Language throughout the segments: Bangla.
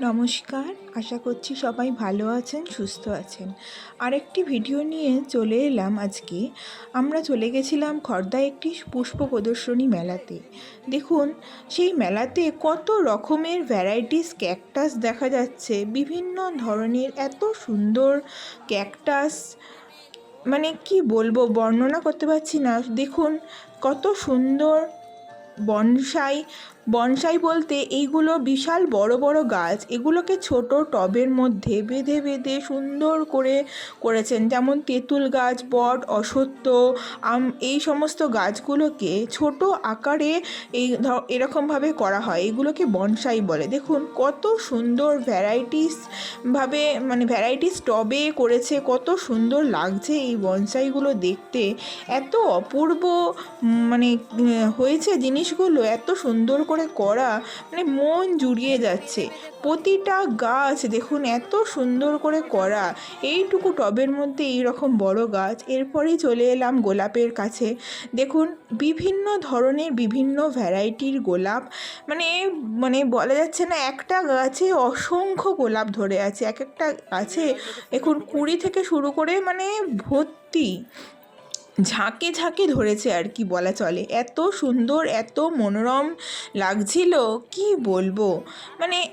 নমস্কার, আশা করছি সবাই ভালো আছেন, সুস্থ আছেন। আরেকটি ভিডিও নিয়ে চলে এলাম আজকে। আমরা চলে গেছিলাম খর্দা একটি পুষ্প প্রদর্শনী মেলাতে। দেখুন, সেই মেলাতে কত রকমের ভ্যারাইটিস ক্যাকটাস দেখা যাচ্ছে, বিভিন্ন ধরনের এত সুন্দর ক্যাকটাস মানে কি বলব, বর্ণনা করতে পারছি না। দেখুন, কত সুন্দর বনসাই বনসাই বলতে এইগুলো বিশাল বড় বড় গাছ। এগুলোকে ছোট টবের মধ্যে বেঁধে বেঁধে সুন্দর করে করেছেন। যেমন তেঁতুল গাছ, বট অশ্বত্থ আম, এই সমস্ত গাছগুলোকে ছোট আকারে এই এরকমভাবে করা হয়। এগুলোকে বনসাই বলে। দেখুন, কত সুন্দর ভ্যারাইটিস ভাবে মানে ভ্যারাইটিস টবে করেছে, কত সুন্দর লাগছে এই বনসাইগুলো দেখতে। এত অপূর্ব মানে হয়েছে জিনিসগুলো, এত সুন্দর করা মানে মন জুড়িয়ে যাচ্ছে। প্রতিটা গাছ দেখুন এত সুন্দর করে করা। এইটুকু টবের মধ্যে এই রকম বড় গাছ। এরপরেই চলে এলাম গোলাপের কাছে। দেখুন, বিভিন্ন ধরনের বিভিন্ন ভ্যারাইটির গোলাপ। মানে মানে বলা যাচ্ছে না একটা গাছে অসংখ্য গোলাপ ধরে আছে। এক একটা গাছে এখন কুড়ি থেকে শুরু করে মানে ভর্তি। ঝাঁকে ঝাঁকে ধরেছে আর কি বলা চলে। এত সুন্দর, এত মনোরম লাগছিল, কি বলব? মানে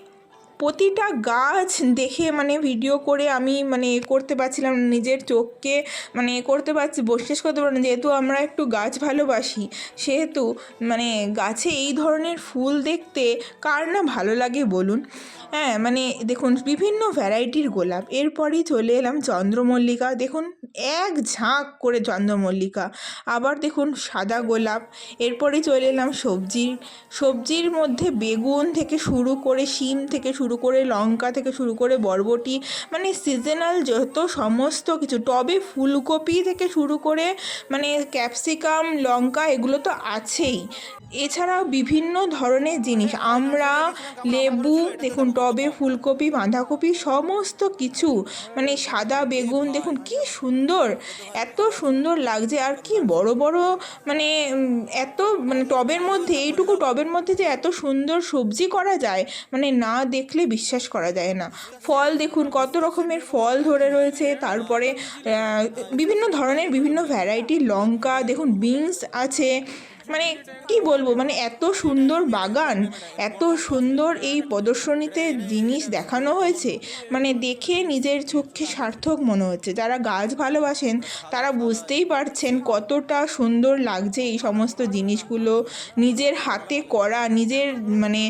প্রতিটা গাছ দেখে মানে ভিডিও করে আমি মানে এ করতে পারছিলাম নিজের চোখকে মানে এ করতে পারছি, বিশ্বাস করতে পারছি না। যেহেতু আমরা একটু গাছ ভালোবাসি, সেহেতু মানে গাছে এই ধরনের ফুল দেখতে কার না ভালো লাগে বলুন? হ্যাঁ মানে দেখুন, বিভিন্ন ভ্যারাইটির গোলাপ। এরপরই চলে এলাম চন্দ্রমল্লিকা। দেখুন, এক ঝাঁক করে চন্দ্রমল্লিকা। আবার দেখুন, সাদা গোলাপ। এরপরে চলে এলাম সবজির। সবজির মধ্যে বেগুন থেকে শুরু করে, শিম থেকে শুরু করে লঙ্কা থেকে শুরু করে বরবটি মানে সিজনাল যত সমস্ত কিছু, টবে ফুলকপি থেকে শুরু করে মানে ক্যাপসিকাম লঙ্কা, এগুলো তো আছেই। এছাড়াও বিভিন্ন ধরনের জিনিস, আমরা, লেবু, দেখুন টবে ফুলকপি, বাঁধাকপি, সমস্ত কিছু মানে সাদা বেগুন, দেখুন কি সুন্দর, এত সুন্দর লাগছে, আর কি বড় বড় মানে এত মানে টবের মধ্যে, এইটুকু টবের মধ্যে যে এত সুন্দর সবজি করা যায় মানে না দেখলে বিশ্বাস করা যায় না। ফল দেখুন, কত রকমের ফল ধরে রয়েছে, তারপরে বিভিন্ন ধরনের বিভিন্ন ভ্যারাইটি লঙ্কা, দেখুন বিনস আছে। মানে কি বলব মানে এত সুন্দর বাগান, এত সুন্দর এই প্রদর্শনীতে জিনিস দেখানো হয়েছে। মানে দেখে নিজের চোখে সার্থক মনে হচ্ছে। যারা গাছ ভালোবাসেন, তারা বুঝতেই পারছেন কতটা সুন্দর লাগছে এই সমস্ত জিনিসগুলো। নিজের হাতে করা, নিজের মানে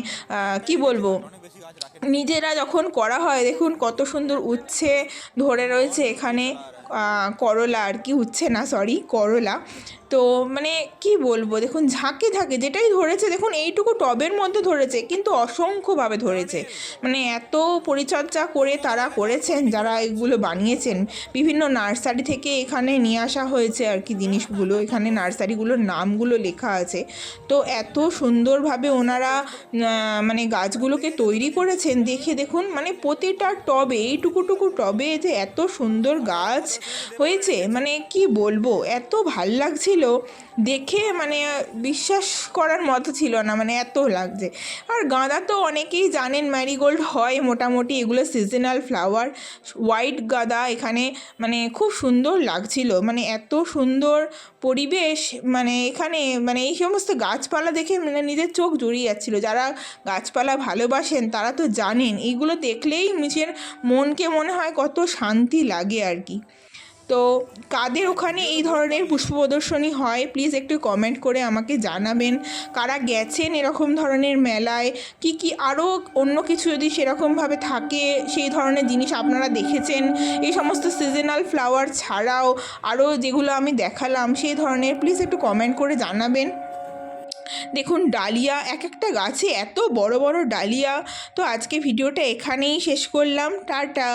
কি বলব নিজেরা যখন করা হয়, দেখুন কত সুন্দর উচ্ছে ধরে রয়েছে এখানে। করলা আর কি, উচ্ছে না সরি করলা। তো মানে কি বলব, দেখুন ঝাঁকে ঝাঁকে যেটাই ধরেছে, দেখুন এইটুকু টবের মধ্যে ধরেছে, কিন্তু অসংখ্যভাবে ধরেছে। মানে এত পরিচর্যা করে তারা করেছেন, যারা এগুলো বানিয়েছেন। বিভিন্ন নার্সারি থেকে এখানে নিয়ে আসা হয়েছে আর কি জিনিসগুলো। এখানে নার্সারিগুলোর নামগুলো লেখা আছে। তো এত সুন্দরভাবে ওনারা মানে গাছগুলোকে তৈরি করেছেন। দেখে দেখুন মানে প্রতিটা টবে, এইটুকুটুকু টবে যে এত সুন্দর গাছ হয়েছে মানে কি বলব, এত ভালো লাগছিল। দেখে মানে বিশ্বাস করার মতো ছিল না মানে এত লাগছে। আর গাঁদা তো অনেকেই জানেন ম্যারিগোল্ড হয় মোটামুটি, এগুলো সিজনাল ফ্লাওয়ার হোয়াইট গাঁদা এখানে মানে খুব সুন্দর লাগছিল মানে এত সুন্দর পরিবেশ মানে এখানে মানে এই সমস্ত গাছপালা দেখে মানে নিজের চোখ জুড়িয়ে যাচ্ছিল। যারা গাছপালা ভালোবাসেন তারা তো জানেন এইগুলো দেখলেই নিজের মনকে মনে হয় কত শান্তি লাগে আর কি। তো কাদের ওখানে এই ধরনের পুষ্প প্রদর্শনী হয় প্লিজ একটু কমেন্ট করে আমাকে জানাবেন। কারা গেছেন এরকম ধরনের মেলায়? কি কি আরও অন্য কিছু যদি সেরকমভাবে থাকে, সেই ধরনের জিনিস আপনারা দেখেছেন? এই সমস্ত সিজনাল ফ্লাওয়ার ছাড়াও আরও যেগুলো আমি দেখালাম, সেই ধরনের প্লিজ একটু কমেন্ট করে জানাবেন। দেখুন, ডালিয়া এক একটা গাছে এত বড় বড় ডালিয়া। তো আজকে ভিডিওটা এখানেই শেষ করলাম। টাটা।